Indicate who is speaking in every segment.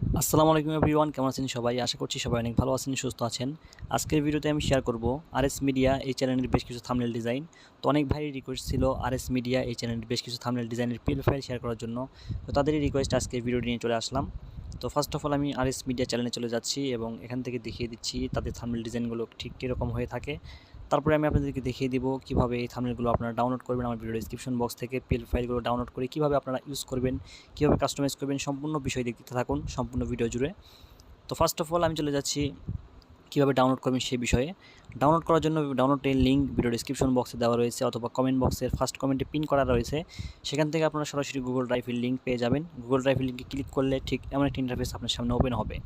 Speaker 1: আসসালামু আলাইকুম এভরিওয়ান, কেমন আছেন সবাই? আশা করছি সবাই অনেক ভালো আছেন, সুস্থ আছেন। আজকের ভিডিওতে আমি শেয়ার করব আরএস মিডিয়া এই চ্যানেলের বেশ কিছু থামনেল ডিজাইন তো অনেক ভাই রিকোয়েস্ট ছিল আরএস মিডিয়া এই চ্যানেলের বেশ কিছু থামনেল ডিজাইনের পিল ফাইল শেয়ার করার জন্য। তো তাদেরই রিকোয়েস্ট আজকে ভিডিওটি নিয়ে চলে আসলাম। তো ফার্স্ট অফ অল আমি আরএস মিডিয়া চ্যানেলে চলে যাচ্ছি এবং এখান থেকে দেখিয়ে দিচ্ছি তাদের থামনেল ডিজাইনগুলো ঠিক কীরকম হয়ে থাকে। তারপরে আমি আপনাদেরকে দেখিয়ে দিব কীভাবে এই থামনেলগুলো আপনারা ডাউনলোড করবেন। আমার ভিডিও ডিসক্রিপশন বক্স থেকে পিএল ফাইলগুলো ডাউনলোড করে কীভাবে আপনারা ইউজ করবেন, কীভাবে কাস্টমাইজ করবেন, সম্পূর্ণ বিষয় দেখতে থাকুন, সম্পূর্ণ ভিডিও জুড়ে। তো ফার্স্ট অফ অল আমি চলে যাচ্ছি কীভাবে ডাউনলোড করবেন সেই বিষয়ে। ডাউনলোড করার জন্য ডাউনলোডের লিঙ্ক ভিডিও ডিসক্রিপশন বক্সে দেওয়া রয়েছে অথবা কমেন্ট বক্সের ফার্স্ট কমেন্টে পিন করা রয়েছে। সেখান থেকে আপনারা সরাসরি গুগল ড্রাইভের লিঙ্ক পেয়ে যাবেন। গুগল ড্রাইভের লিঙ্কে ক্লিক করলে ঠিক এমন একটা ইন্টারফেস আপনার সামনে ওপেন হবে।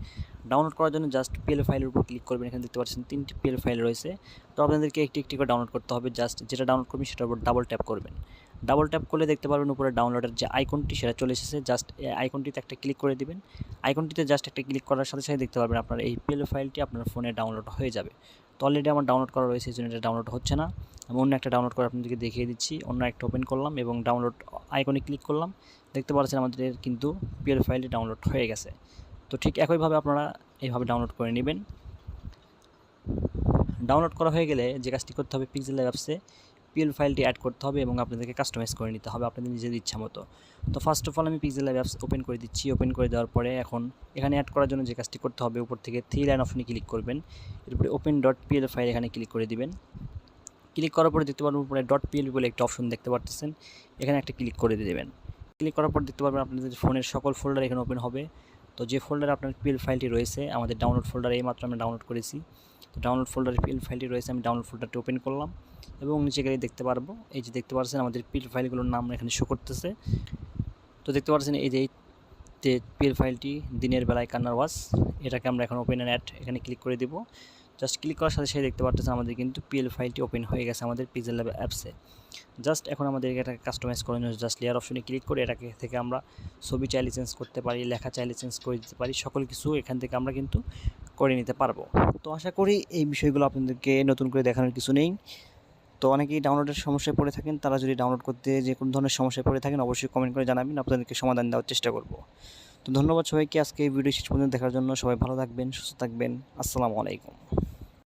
Speaker 1: ডাউনলোড করার জন্য জাস্ট পিএল ফাইলের উপর ক্লিক করবেন। এখানে দেখতে পাচ্ছেন তিনটি পিএল ফাইল রয়েছে। তো আপনাদেরকে একটি একটি করে ডাউনলোড করতে হবে। জাস্ট যেটা ডাউনলোড করবেন সেটার উপর ডাবল ট্যাপ করবেন। ডাবল ট্যাপ করলে দেখতে পারবেন উপরে ডাউনলোডের যে আইকনটি সেটা চলে এসেছে। জাস্ট আইকনটিতে একটা ক্লিক করে দিবেন। আইকনটিতে জাস্ট একটা ক্লিক করার সাথে সাথে দেখতে পারবেন আপনার এই পিএল ফাইলটি আপনার ফোনে ডাউনলোড হয়ে যাবে। তো অলরেডি আমার ডাউনলোড করা রয়েছে, এই জন্য এটা ডাউনলোড হচ্ছে না। আমি অন্য একটা ডাউনলোড করে আপনাদেরকে দেখিয়ে দিচ্ছি। অন্য একটা ওপেন করলাম এবং ডাউনলোড আইকনে ক্লিক করলাম। দেখতে পাচ্ছেন আমাদের কিন্তু পিএল ফাইলটি ডাউনলোড হয়ে গেছে। তো ঠিক একইভাবে আপনারা এইভাবে ডাউনলোড করে নেবেন। ডাউনলোড করা হয়ে গেলে যে কাজটি করতে হবে পিক্সেল অ্যাপসে পিএল ফাইলটি অ্যাড করতে হবে এবং আপনাদেরকে কাস্টমাইজ করে নিতে হবে আপনাদের নিজেদের ইচ্ছা মতো। তো ফার্স্ট অফ অল আমি পিক্সেল অ্যাপস ওপেন করে দিচ্ছি। ওপেন করে দেওয়ার পরে এখন এখানে অ্যাড করার জন্য যে কাজটি করতে হবে, উপর থেকে থ্রি লাইন অপশনে ক্লিক করবেন। এরপরে ওপেন ডট পিএল ফাইল এখানে ক্লিক করে দিবেন। ক্লিক করার পরে দেখতে পারবেন উপরে ডট পিএল বলে একটা অপশন দেখতে পারতেছেন। এখানে একটা ক্লিক করে দিয়ে দেবেন। ক্লিক করার পর দেখতে পারবেন আপনাদের ফোনের সকল ফোল্ডার এখানে ওপেন হবে। তো যে ফোল্ডারে আপনার পিএল ফাইলটি রয়েছে, আমাদের ডাউনলোড ফোল্ডারে এইমাত্র আমি ডাউনলোড করেছি। তো ডাউনলোড ফোল্ডারে পিএল ফাইলটি রয়েছে, আমি ডাউনলোড ফোল্ডারটি ওপেন করলাম এবং নিচে গেলে দেখতে পারব। এই যে দেখতে পাচ্ছেন আমাদের পিএল ফাইলগুলোর নাম এখানে শো করতেছে। তো দেখতে পাচ্ছেন এই যে যে পিএল ফাইলটি দিনের বেলায় কান্নার ওয়াজ, এটাকে আমরা এখন ওপেন অ্যাড এখানে ক্লিক করে দিব। জাস্ট ক্লিক করার সাথে সাথে দেখতে পাচ্ছেন আমাদের কিন্তু পিএল ফাইলটি ওপেন হয়ে গেছে আমাদের পিজেল ল্যাব অ্যাপসে জাস্ট এখন আমাদের এটাকে কাস্টমাইজ করার জন্য জাস্ট লেয়ার অপশনে ক্লিক করে এটাকে থেকে আমরা ছবি চাইলে চেঞ্জ করতে পারি, লেখা চাইলে চেঞ্জ করে দিতে পারি, সকল কিছু এখান থেকে আমরা কিন্তু করে নিতে পারব। তো আশা করি এই বিষয়গুলো আপনাদেরকে নতুন করে দেখানোর কিছু নেই। তো অনেকেই ডাউনলোডের সমস্যায় পড়ে থাকেন, তারা যদি ডাউনলোড করতে যে কোনো ধরনের সমস্যায় পড়ে থাকেন, অবশ্যই কমেন্ট করে জানাবেন, আপনাদেরকে সমাধান দেওয়ার চেষ্টা করব। তো ধন্যবাদ সবাইকে, আজকে এই ভিডিও শেষ পর্যন্ত দেখার জন্য সবাই ভালো থাকবেন, সুস্থ থাকবেন, আসসালামু আলাইকুম।